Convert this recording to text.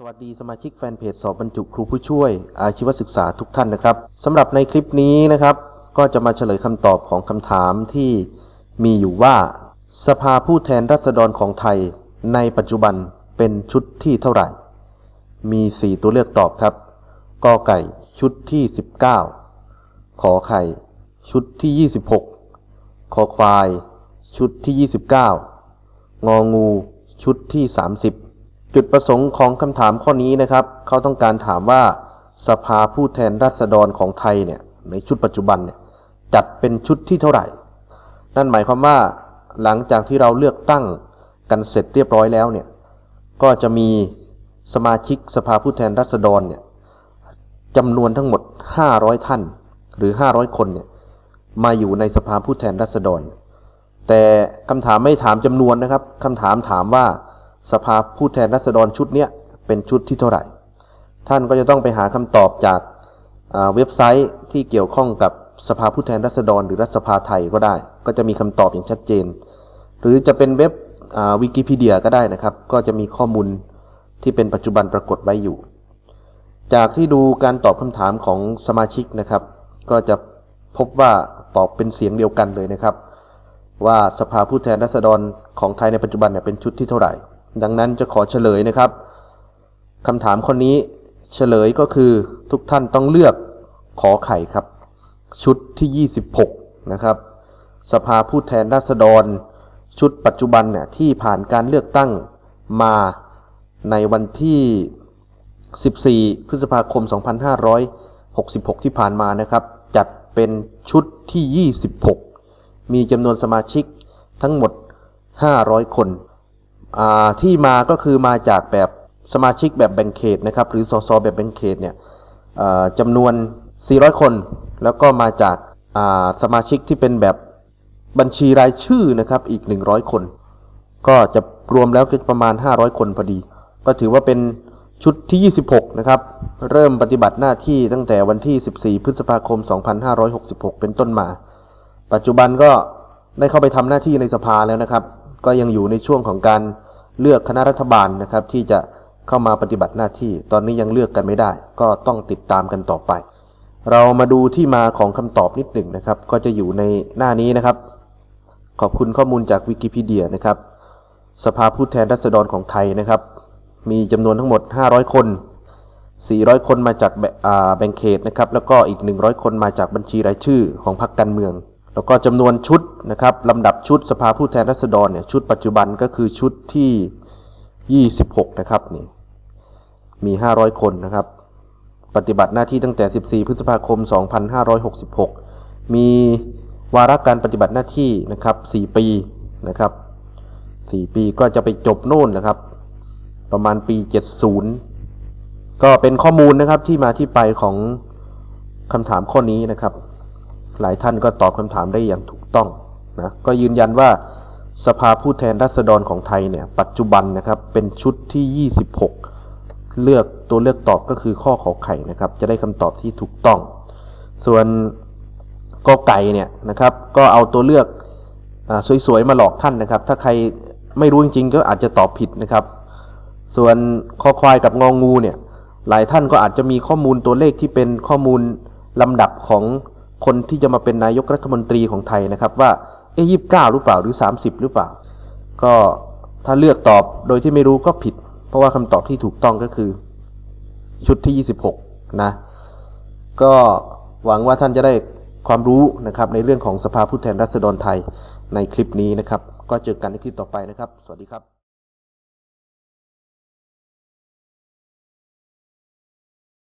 สวัสดีสมาชิกแฟนเพจสอบบรรจุครูผู้ช่วย อาชีวศึกษาทุกท่านนะครับสำหรับในคลิปนี้นะครับ ก็จะมาเฉลยคำตอบของคำถามที่มีอยู่ว่า สภาผู้แทนราษฎรของไทย ในปัจจุบันเป็นชุดที่เท่าไหร่ มี 4 ตัวเลือกตอบครับกอไก่ชุดที่ 19 ขอไข่ ชุดที่ 26คอควาย ชุดที่ 29 งองู ชุดที่ 30 จุดประสงค์ของคำถามข้อนี้นะครับ เขาต้องการถามว่าสภาผู้แทนราษฎรของไทยเนี่ยในชุดปัจจุบันเนี่ยจัดเป็นชุดที่เท่าไหร่ นั่นหมายความว่าหลังจากที่เราเลือกตั้งกันเสร็จเรียบร้อยแล้วเนี่ยก็จะมีสมาชิกสภาผู้แทนราษฎรเนี่ยจำนวนทั้งหมด 500 ท่านหรือ 500 คนเนี่ยมาอยู่ในสภาผู้แทนราษฎร แต่คำถามไม่ถามจำนวนนะครับคำถามถามว่า สภาผู้แทนราษฎรชุดเนี้ยเป็นชุดที่เท่าไหร่ ท่านก็จะต้องไปหาคำตอบจากเว็บไซต์ที่เกี่ยวข้องกับสภาผู้แทนราษฎร หรือรัฐสภาไทยก็ได้ ก็จะมีคำตอบอย่างชัดเจน หรือจะเป็นเว็บวิกิพีเดียก็ได้นะครับ ก็จะมีข้อมูลที่เป็นปัจจุบันปรากฏไว้อยู่ จากที่ดูการตอบคำถามของสมาชิกนะครับ ก็จะพบว่าตอบเป็นเสียงเดียวกันเลยนะครับ ว่าสภาผู้แทนราษฎรของไทยในปัจจุบันเนี่ยเป็นชุดที่เท่าไหร่ ดังนั้นจะขอเฉลยนะครับคำถามคนนี้เฉลยก็คือทุกท่านต้องเลือกขอไข่ครับ ชุดที่ 26 นะครับ สภาผู้แทนราษฎร ชุดปัจจุบันเนี่ยที่ผ่านการเลือกตั้งมาในวันที่ 14 พฤษภาคม 2566 ที่ผ่านมานะครับ จัดเป็นชุดที่ 26 มีจำนวนสมาชิกทั้งหมด 500 คน ที่มาก็คือมาจากแบบสมาชิกแบบแบ่งเขตนะครับหรือสสแบบแบ่งเขตเนี่ยจำนวน 400 คน แล้วก็มาจากาสมาชิกที่เป็นแบบบัญชีรายชื่อนะครับอีก 100 คน ก็จะรวมแล้วก็ประมาณ 500 คนพอดี ก็ถือว่าเป็นชุดที่ 26 นะครับ เริ่มปฏิบัติหน้าที่ตั้งแต่วันที่ 14 พฤษภาคม 2566 เป็นต้นมา ปัจจุบันก็ได้เข้าไปทำหน้าที่ในสภาแล้วนะครับ ก็ยังอยู่ในช่วงของการเลือกคณะรัฐบาลนะครับ ที่จะเข้ามาปฏิบัติหน้าที่ ตอนนี้ยังเลือกกันไม่ได้ ก็ต้องติดตามกันต่อไป เรามาดูที่มาของคำตอบนิดหนึ่งนะครับ ก็จะอยู่ในหน้านี้นะครับ ขอบคุณข้อมูลจากวิกิพีเดียนะครับ สภาผู้แทนราษฎรของไทยนะครับ มีจำนวนทั้งหมด 500 คน 400 คนมาจากแบ,แบ่งเขตนะครับ แล้วก็อีก 100 คนมาจากบัญชีรายชื่อของพรรคการเมือง แล้วก็จำนวนชุดนะครับลำดับชุดสภาผู้แทนราษฎรเนี่ยชุดปัจจุบันก็คือชุดที่ 26 นะครับนี่มี 500 คนนะครับ ปฏิบัติหน้าที่ตั้งแต่ 14 พฤษภาคม 2566 มีวาระการปฏิบัติหน้าที่นะครับ 4 ปีนะครับ 4 ปีก็จะไปจบโน่นนะครับ ประมาณปี 70 ก็เป็นข้อมูลนะครับที่มาที่ไปของคำถามข้อนี้นะครับ หลายท่านก็ตอบคำถามได้อย่างถูกต้องนะก็ยืนยันว่าสภาผู้แทนราษฎรของไทยเนี่ยปัจจุบันนะครับเป็นชุดที่ 26 เลือกตัวเลือกตอบก็คือข้อขอไข่นะครับจะได้คำตอบที่ถูกต้อง ส่วนกอไก่เนี่ยนะครับก็เอาตัวเลือกอสวยๆมาหลอกท่านนะครับ ถ้าใครไม่รู้จริงๆก็อาจจะตอบผิดนะครับ ส่วนคอควายกับงองูเนี่ยหลายท่านก็อาจจะมีข้อมูลตัวเลขที่เป็นข้อมูลลำดับของ คนที่จะมาเป็นนายกรัฐมนตรีของไทยนะครับว่าเอ๊ยี่สิบเก้าหรือเปล่าหรือ 30 หรือเปล่า ก็ถ้าเลือกตอบโดยที่ไม่รู้ก็ผิด เพราะว่าคำตอบที่ถูกต้องก็คือ ชุดที่ 26 นะ ก็หวังว่าท่านจะได้ความรู้นะครับในเรื่องของสภาผู้แทนราษฎรไทยในคลิปนี้นะครับ ก็เจอกันในคลิปต่อไปนะครับ สวัสดีครับ